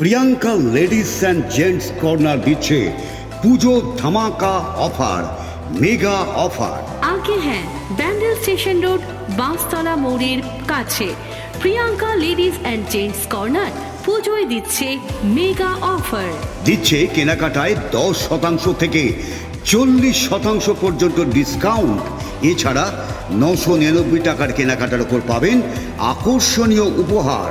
Priyanka ladies and gents corner দিচ্ছে পুজো ধামাকা offer mega offer. আগে হ্যাঁ ব্যান্ডেল স্টেশন রোড বাঁশতলা মোড়ের কাছে। Priyanka ladies and gents corner পুজোয় দিচ্ছে মেগা অফার। দিচ্ছে কেনাকাটায় দশ শতাংশ থেকে চল্লিশ শতাংশ পর্যন্ত ডিসকাউন্ট। এছাড়া নশো নিরানব্বই টাকার কেনাকাটার ওপর পাবেন আকর্ষণীয় উপহার।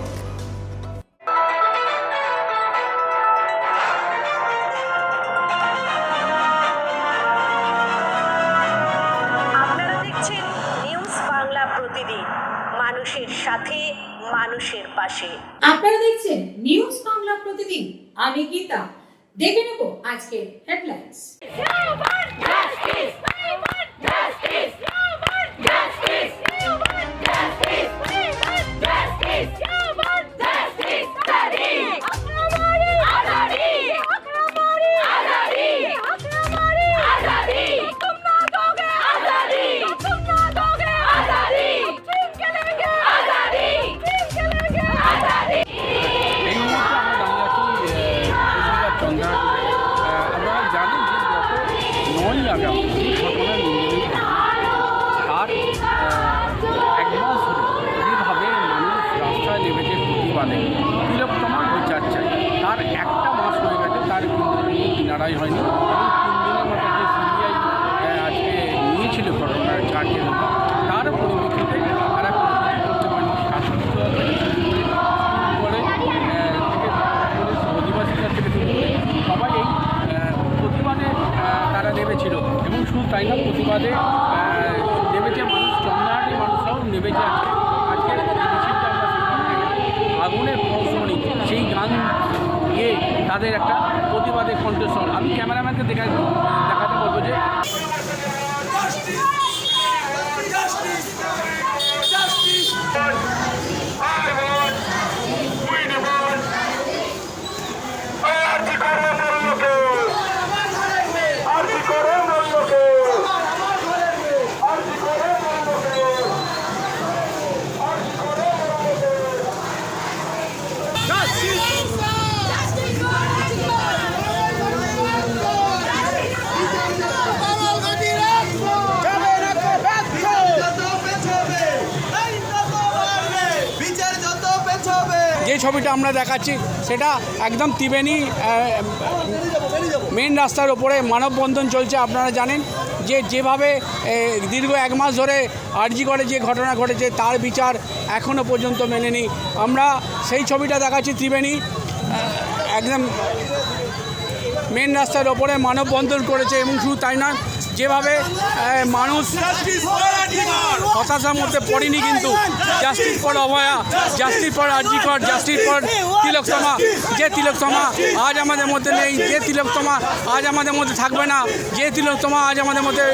দেখে নেব আজকের হেডলাইন্স ছবিটা আমরা দেখাচ্ছি, সেটা একদম ত্রিবেণী মেন রাস্তার ওপরে মানববন্ধন চলছে, আপনারা জানেন। যে যেভাবে দীর্ঘ এক মাস ধরে আরজি করে যে ঘটনা ঘটেছে, তার বিচার এখনও পর্যন্ত মেলেনি। আমরা সেই ছবিটা দেখাচ্ছি ত্রিবেণী একদম মেন রাস্তার ওপরে মানববন্ধন করেছে, এবং শুধু তাই নয় যেভাবে মানুষ হতাশার মধ্যে পড়েনি কিন্তু। Justice for Abhaya justice for R G Kar justice for Tilottama. যে তিলকতমা আজ আমাদের মধ্যে নেই, যে তিলকতমা আজ আমাদের মধ্যে থাকবে না, যে তিলকতমা আজ আমাদের মধ্যে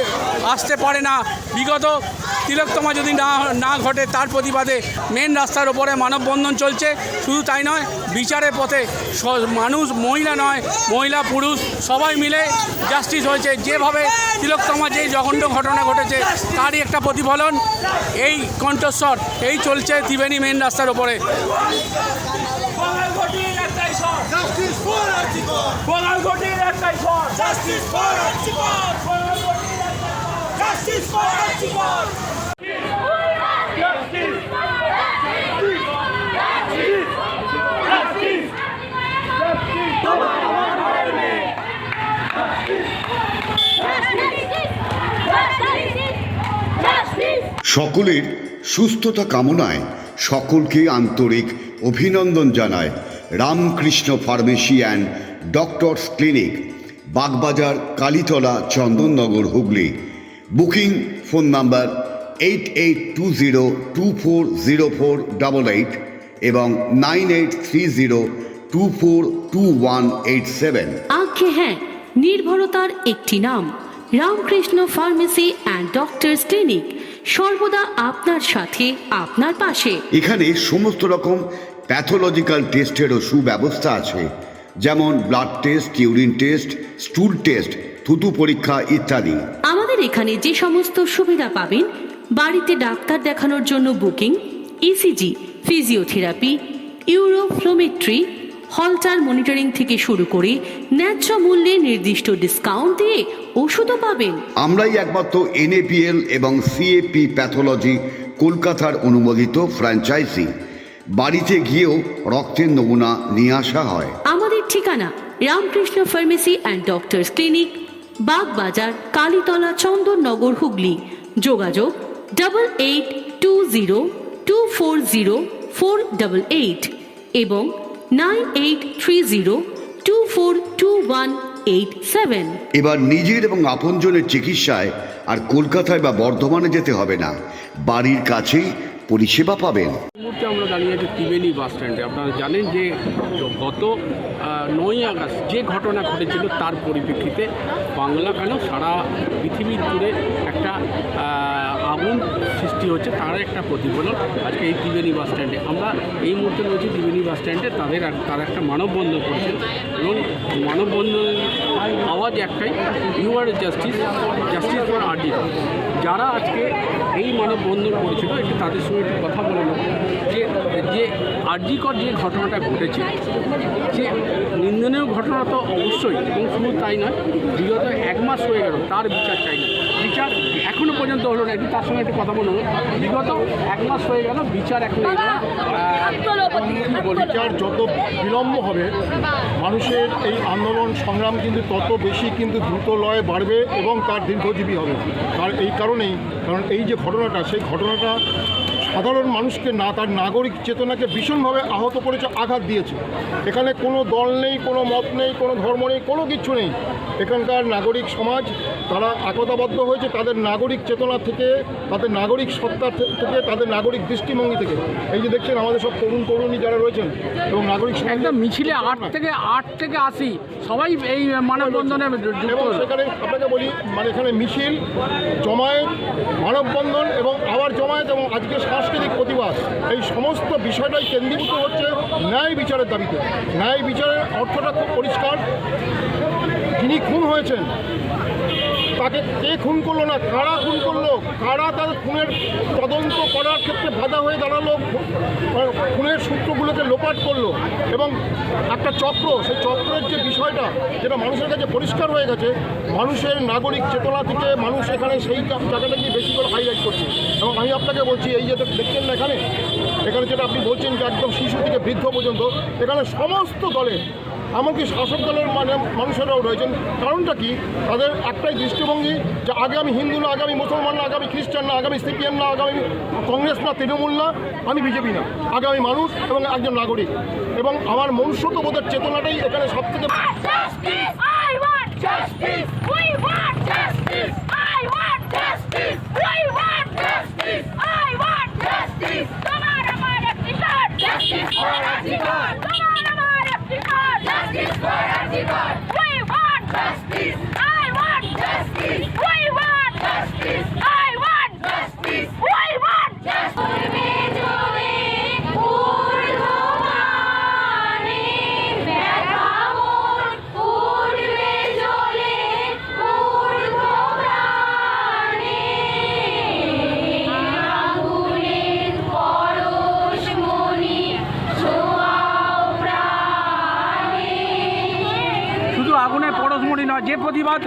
আসতে পারে না। বিগত তিলকতমা যদি না না ঘটে, তার প্রতিবাদে মেন রাস্তার ওপরে মানববন্ধন চলছে। শুধু তাই নয় বিচারের পথে মানুষ মহিলা নয়, মহিলা, পুরুষ, সবাই মিলে জাস্টিস হয়েছে। যেভাবে তিলকতমা যে জঘন্য ঘটনা ঘটেছে, তারই একটা প্রতিফলন। এই কণ্ঠস্বর, এই চলছে ত্রিবেণী মেন রাস্তার ওপরে সকলের সুস্থতা কামনায় সকলকে আন্তরিক অভিনন্দন জানায় Ramakrishna pharmacy and doctors clinic, Bagbazar, Kalitala, Chandannagar, Hooghly. Booking phone number eight eight two zero two four zero four double eight এবং nine eight three zero two four two one eight seven আজ্ঞে হ্যাঁ নির্ভরতার একটি নাম। Ramakrishna pharmacy and doctors clinic. সর্বদা আপনার সাথে আপনার পাশে। এখানে সমস্ত রকম প্যাথোলজিক্যাল টেস্টেরও সুব্যবস্থা আছে। যেমন blood test urine test stool test থুতু পরীক্ষা ইত্যাদি। আমাদের এখানে যে সমস্ত সুবিধা পাবেন বাড়িতে ডাক্তার দেখানোর জন্য booking ECG physiotherapy uroflowmetry Holter monitoring থেকে শুরু করে ন্যায্য মূল্যে নির্দিষ্ট ডিসকাউন্ট দিয়ে ওষুধও পাবেন। আমরাই একমাত্র এনএপিএল এবং সিএপি প্যাথোলজি কলকাতার অনুমোদিত ফ্র্যাঞ্চাইজি। বাড়িতে গিয়েও রক্তের নমুনা নিয়ে আসা হয়। আমাদের ঠিকানা Ramakrishna pharmacy and doctors clinic Bagbazar Kalitala Chandannagar Hooghly. যোগাযোগ double eight two zero two four zero four double eight এবং nine eight three zero two four two one eight seven. এবার নিজের এবং আপনজনের চিকিৎসায় আর কলকাতায় বা বর্ধমানে যেতে হবে না। বাড়ির কাছেই পরিষেবা পাবেন। মুহূর্তে আমরা দাঁড়িয়ে আছি ত্রিবেণী বাস স্ট্যান্ডে। আপনারা জানেন যে গত নয় আগস্ট যে ঘটনা ঘটেছিল তার পরিপ্রেক্ষিতে বাংলা কেন সারা পৃথিবীর জুড়ে একটা আগুন সৃষ্টি হচ্ছে, তার একটা প্রতিফলন আজকে এই ত্রিবেণী বাস স্ট্যান্ডে। আমরা এই মুহূর্তে রয়েছি ত্রিবেণী বাস স্ট্যান্ডে, তাদের তারা একটা মানববন্ধন করেছে এবং মানববন্ধনের আওয়াজ একটাই you are justice justice for R G যারা আজকে এই মানববন্ধন করেছিল, একটু তাদের সঙ্গে একটু কথা বলে নেব। যে যে আর্জিকর যে ঘটনাটা ঘটেছে যে নিন্দনীয় ঘটনা তো অবশ্যই, এবং শুধু তাই নয়, বিগত এক মাস হয়ে গেল, তার বিচার চাই না। বিচার এখনও পর্যন্ত হলো না একটু তার সঙ্গে একটু কথা বলব বিগত এক মাস হয়ে গেল বিচার এখন বিচার যত বিলম্ব হবে মানুষের এই আন্দোলন সংগ্রাম কিন্তু তত বেশি কিন্তু দ্রুত লয়ে বাড়বে এবং তার দীর্ঘজীবী হবে। তার এই কারণেই কারণ এই যে ঘটনাটা সেই ঘটনাটা সাধারণ মানুষকে না তার নাগরিক চেতনাকে ভীষণভাবে আহত করেছে আঘাত দিয়েছে। এখানে কোনো দল নেই কোনো মত নেই কোনো ধর্ম নেই কোনো কিছু নেই। এখানকার নাগরিক সমাজ তারা একতাবদ্ধ হয়েছে তাদের নাগরিক চেতনা থেকে তাদের নাগরিক সত্তা থেকে তাদের নাগরিক দৃষ্টিভঙ্গি থেকে। এই যে দেখছেন আমাদের সব তরুণ তরুণী যারা রয়েছেন এবং নাগরিক একদম মিছিলে আট থেকে আট থেকে আশি সবাই এই মানববন্ধনে যুক্ত সেখানে আপনাকে বলি মানে এখানে মিছিল জমায়েত মানববন্ধন এবং আবার জমায়েত এবং আজকে সাংস্কৃতিক প্রতিবাদ এই সমস্ত বিষয়টাই কেন্দ্রীভূত হচ্ছে ন্যায় বিচারের দাবিতে। ন্যায় বিচারের অর্থটা খুব পরিষ্কার। যিনি খুন হয়েছেন তাকে কে খুন করল না, কারা খুন করল, কারা তার খুনের তদন্ত করার ক্ষেত্রে বাধা হয়ে দাঁড়াল, খুনের সূত্রগুলোকে লোপাট করল এবং একটা চক্র, সেই চক্রের যে বিষয়টা যেটা মানুষের কাছে পরিষ্কার হয়ে গেছে, মানুষের নাগরিক চেতনা থেকে মানুষ এখানে সেই জায়গাটাকে বেশি করে হাইলাইট করছে। এবং আমি আপনাকে বলছি, এই যে দেখছেন না এখানে এখানে যেটা আপনি বলছেন যে একদম শিশু থেকে বৃদ্ধ পর্যন্ত, এখানে সমস্ত দলের এমনকি শাসক দলের মানে মানুষেরাও রয়েছেন। কারণটা কি? তাদের একটাই দৃষ্টিভঙ্গি যে আগে আমি হিন্দু না, আগে আমি মুসলমান না, আগে আমি খ্রিস্টান না আগামী সিপিএম না আগামী কংগ্রেস না, তৃণমূল না, আমি বিজেপি না। আগে আমি মানুষ এবং একজন নাগরিক। এবং আমার মনুষ্যত্ববোধের চেতনাটাই এখানে সব থেকে I want justice! I want যে প্রতিবাদ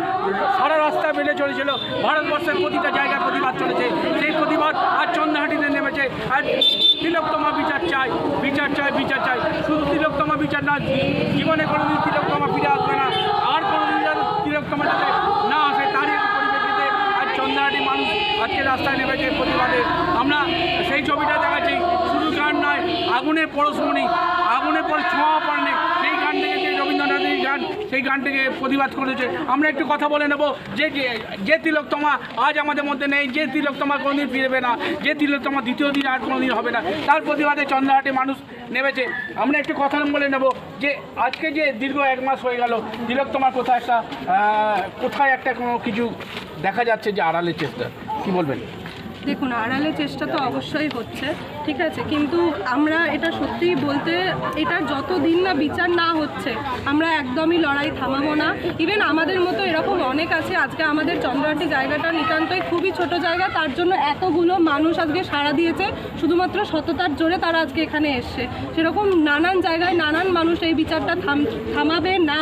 সারা রাস্তায় বেড়ে চলেছিল, ভারতবর্ষের প্রতিটা জায়গায় প্রতিবাদ চলেছে। সেই প্রতিবাদ আজ চন্দ্রহাটিতে নেমেছে। আর তিলোত্তমা বিচার চাই বিচার চাই বিচার চাই। শুধু তিলোত্তমা বিচার না, জীবনে কোনোদিন তিলোত্তমা ফিরে আসবে না। আর কোনোদিন যেন তিলোত্তমা যাতে না আসে, তারই পরিপ্রেক্ষিতে আজ চন্দ্রহাটি মানুষ আজকে রাস্তায় নেমেছে প্রতিবাদে। আমরা সেই ছবিটা দেখাচ্ছি। শুধু গান নয়, আগুনের পরশমণি, আগুনের পর ছোঁয়া গান সেই গানটিকে প্রতিবাদ করেছে আমরা একটু কথা বলে নেব, যে, যে- তিলোত্তমা আজ আমাদের মধ্যে নেই, যে তিলোত্তমা কোনোদিন ফিরবে না, যে তিলোত্তমা দ্বিতীয় দিন আর কোনোদিন হবে না, তার প্রতিবাদে চন্দ্রহাটে মানুষ নেমেছে। আমরা একটু কথা বলে নেব, যে আজকে যে দীর্ঘ এক মাস হয়ে গেল তিলোত্তমার কোথায় একটা কোথায় একটা কোনো কিছু দেখা যাচ্ছে যে আড়ালের চেষ্টা, কি বলবেন? দেখুন, আড়ালে চেষ্টা তো অবশ্যই হচ্ছে। ঠিক আছে, কিন্তু আমরা এটা সত্যিই বলতে এটা যতদিন না বিচার না হচ্ছে, আমরা একদমই লড়াই থামাবো না। ইভেন আমাদের মতো এরকম অনেক আছে, আজকে আমাদের চন্দ্রহাটি জায়গাটা নিতান্তই খুবই ছোট জায়গা, তার জন্য এতগুলো মানুষ আজকে সাড়া দিয়েছে, শুধুমাত্র সততার জোরে তারা আজকে এখানে এসছে। সেরকম নানান জায়গায় নানান মানুষ এই বিচারটা থাম, থামাবে না।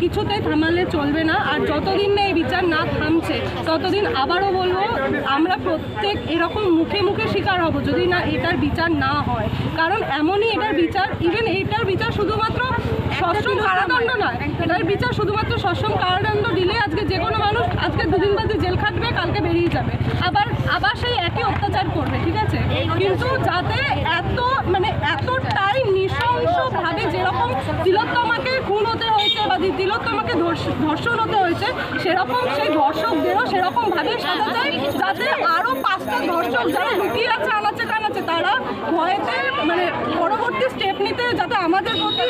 কিছুতেই থামালে চলবে না আর যতদিন না এই বিচার না থামছে ততদিন আবারও বলব আমরা প্রত্যেক এরকম মুখে মুখে শিকার হব যদি না এটার বিচার না হয়। কারণ এমনই এটার বিচার ইভেন এটার বিচার শুধুমাত্র সশ্রম কারাদণ্ড নয় এটার বিচার শুধুমাত্র সশ্রম কারাদণ্ড দিলে আজকে যে কোনো মানুষ আজকে দুদিন বাদে জেল খাটবে কালকে বেরিয়ে যাবে। আবার আবার সেই একই অত্যাচার করবে ঠিক আছে? কিন্তু যাতে এত মানে এতটাই নৃশংসভাবে যেরকম তিলোত্তমাকে খুন হতে হয়েছে বা তিলোত্তমাকে ধর্ষণ হতে হয়েছে, সেরকম সেই ধর্ষকদেরও সেরকম ভাবে সাজা যায়, যাতে আরও পাঁচটা ধর্ষক যারা লুকিয়ে আছে তারা ভয়েতে মানে পরবর্তী স্টেপ নিতে যাতে আমাদের প্রতি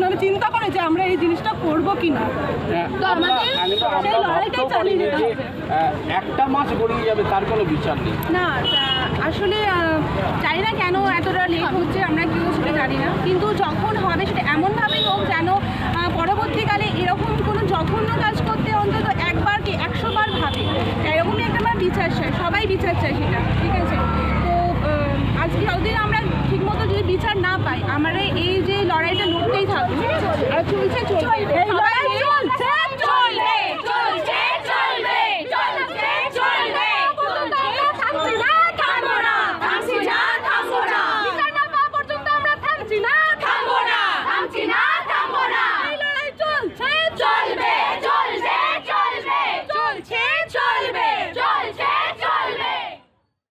মানে চিন্তা করে যে আমরা এই জিনিসটা করব কি না হ্যাঁ, তো আমরা আমাদের আমরা- আমরা সেই লড়াইটাই চালিয়ে যেতে হবে। একটা মাস গড়িয়ে যাবে তার কোনো বিচার নেই। না আসলে জানি না কেন এতটা লেট হচ্ছে আমরা কেউ সেটা জানি না। কিন্তু যখন হবে সেটা এমনভাবেই হোক যেন পরবর্তীকালে এরকম কোনো জঘন্য কাজ করতে অন্তত একবার কি একশো বার ভাবে এরকমই একটা আমার বিচার চাই সবাই বিচার চাই সেটা ঠিক আছে? আজকে যতদিন আমরা ঠিকমতো যদি বিচার না পাই আমরা এই যে লড়াইটা লড়তেই থাকব আর চলছে